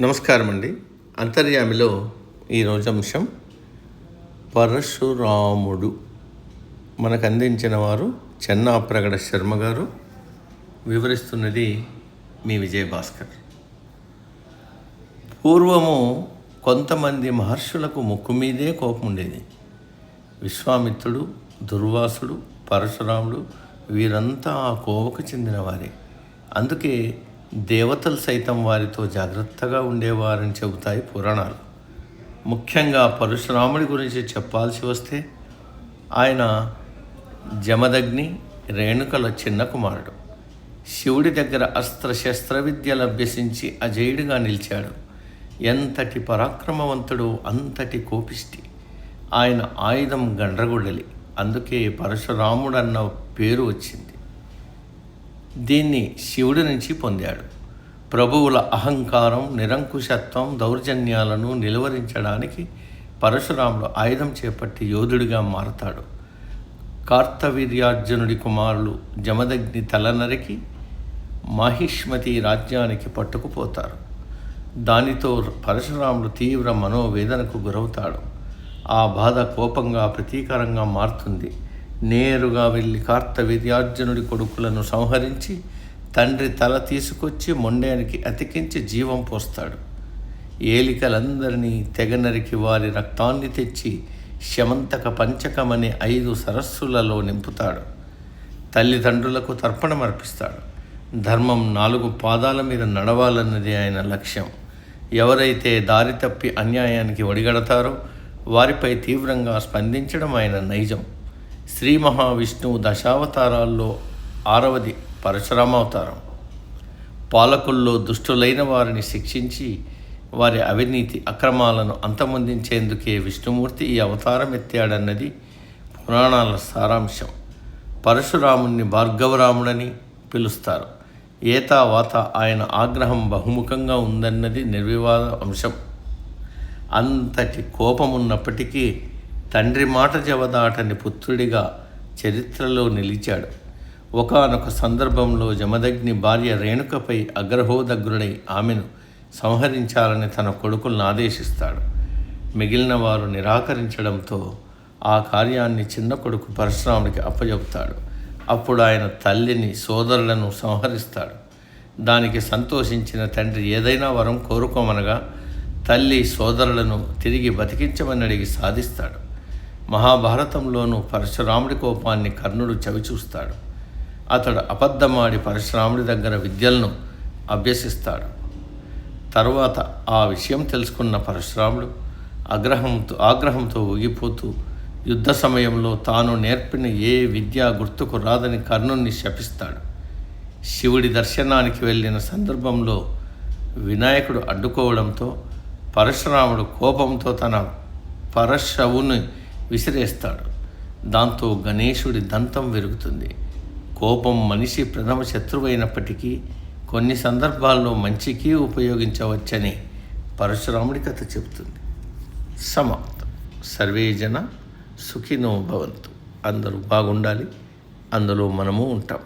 నమస్కారం అండి అంతర్యామిలో ఈరోజు అంశం పరశురాముడు మనకు అందించిన వారు చెన్నాప్రగడ శర్మ గారు వివరిస్తున్నది మీ విజయభాస్కర్. పూర్వము కొంతమంది మహర్షులకు ముక్కు మీదే కోపం ఉండేది విశ్వామిత్రుడు దుర్వాసుడు పరశురాముడు వీరంతా ఆ కోవకు చెందినవారే. అందుకే దేవతలు సైతం వారితో జాగ్రత్తగా ఉండేవారని చెబుతాయి పురాణాలు. ముఖ్యంగా పరశురాముడి గురించి చెప్పాల్సి వస్తే ఆయన జమదగ్ని రేణుకల చిన్న కుమారుడు. శివుడి దగ్గర అస్త్ర శస్త్ర విద్యలు అభ్యసించి అజేయుడిగా నిలిచాడు. ఎంతటి పరాక్రమవంతుడు అంతటి కోపిష్టి. ఆయన ఆయుధం గండ్రగుడలి అందుకే పరశురాముడన్న పేరు వచ్చింది. దీన్ని శివుడి నుంచి పొందాడు. ప్రభువుల అహంకారం నిరంకుశత్వం దౌర్జన్యాలను నిలువరించడానికి పరశురాముడు ఆయుధం చేపట్టి యోధుడిగా మారతాడు. కార్తవీర్యార్జునుడి కుమారులు జమదగ్ని తలనరికి మహిష్మతి రాజ్యానికి పట్టుకుపోతారు. దానితో పరశురాముడు తీవ్ర మనోవేదనకు గురవుతాడు. ఆ బాధ కోపంగా ప్రతీకారంగా మారుతుంది. నేరుగా వెళ్ళి కార్తవీర్యార్జునుడి కొడుకులను సంహరించి తండ్రి తల తీసుకొచ్చి మొండానికి అతికించి జీవం పోస్తాడు. ఏలికలందరినీ తెగనరికి వారి రక్తాన్ని తెచ్చి శమంతక పంచకమనే ఐదు సరస్సులలో నింపుతాడు. తల్లిదండ్రులకు తర్పణమర్పిస్తాడు. ధర్మం నాలుగు పాదాల మీద నడవాలన్నది ఆయన లక్ష్యం. ఎవరైతే దారి తప్పి అన్యాయానికి ఒడిగడతారో వారిపై తీవ్రంగా స్పందించడం ఆయన నైజం. శ్రీ మహావిష్ణువు దశావతారాల్లో ఆరవది పరశురామావతారం. పాలకుల్లో దుష్టులైన వారిని శిక్షించి వారి అవినీతి అక్రమాలను అంతమొందించేందుకే విష్ణుమూర్తి ఈ అవతారం ఎత్తాడన్నది పురాణాల సారాంశం. పరశురాముణ్ణి భార్గవరాముడని పిలుస్తారు. ఏతావాత ఆయన ఆగ్రహం బహుముఖంగా ఉందన్నది నిర్వివాద అంశం. అంతటి కోపమున్నప్పటికీ తండ్రి మాట జవదాటని పుత్రుడిగా చరిత్రలో నిలిచాడు. ఒకనొక సందర్భంలో జమదగ్ని భార్య రేణుకపై అగ్రహోదగ్రుడై ఆమెను సంహరించాలని తన కొడుకులను ఆదేశిస్తాడు. మిగిలిన వారు నిరాకరించడంతో ఆ కార్యాన్ని చిన్న కొడుకు పరశురాముడికి అప్పజెప్తాడు. అప్పుడు ఆయన తల్లిని సోదరులను సంహరిస్తాడు. దానికి సంతోషించిన తండ్రి ఏదైనా వరం కోరుకోమనగా తల్లి సోదరులను తిరిగి బతికించమని అడిగి సాధిస్తాడు. మహాభారతంలోనూ పరశురాముడి కోపాన్ని కర్ణుడు చవిచూస్తాడు. అతడు అబద్ధమాడి పరశురాముడి దగ్గర విద్యలను అభ్యసిస్తాడు. తరువాత ఆ విషయం తెలుసుకున్న పరశురాముడు ఆగ్రహంతో ఆగ్రహంతో ఊగిపోతూ యుద్ధ సమయంలో తాను నేర్పిన ఏ విద్య గుర్తుకు రాదని కర్ణుణ్ణి శపిస్తాడు. శివుడి దర్శనానికి వెళ్ళిన సందర్భంలో వినాయకుడు అడ్డుకోవడంతో పరశురాముడు కోపంతో తన పరశవుని విసిరేస్తాడు. దాంతో గణేశుడి దంతం విరుగుతుంది. కోపం మనిషి ప్రథమ శత్రువైనప్పటికీ కొన్ని సందర్భాల్లో మంచికి ఉపయోగించవచ్చని పరశురాముడి కథ చెబుతుంది. సమాప్తం. సర్వే జన సుఖినో భవంతు. అందరూ బాగుండాలి. అందులో మనము ఉంటాం.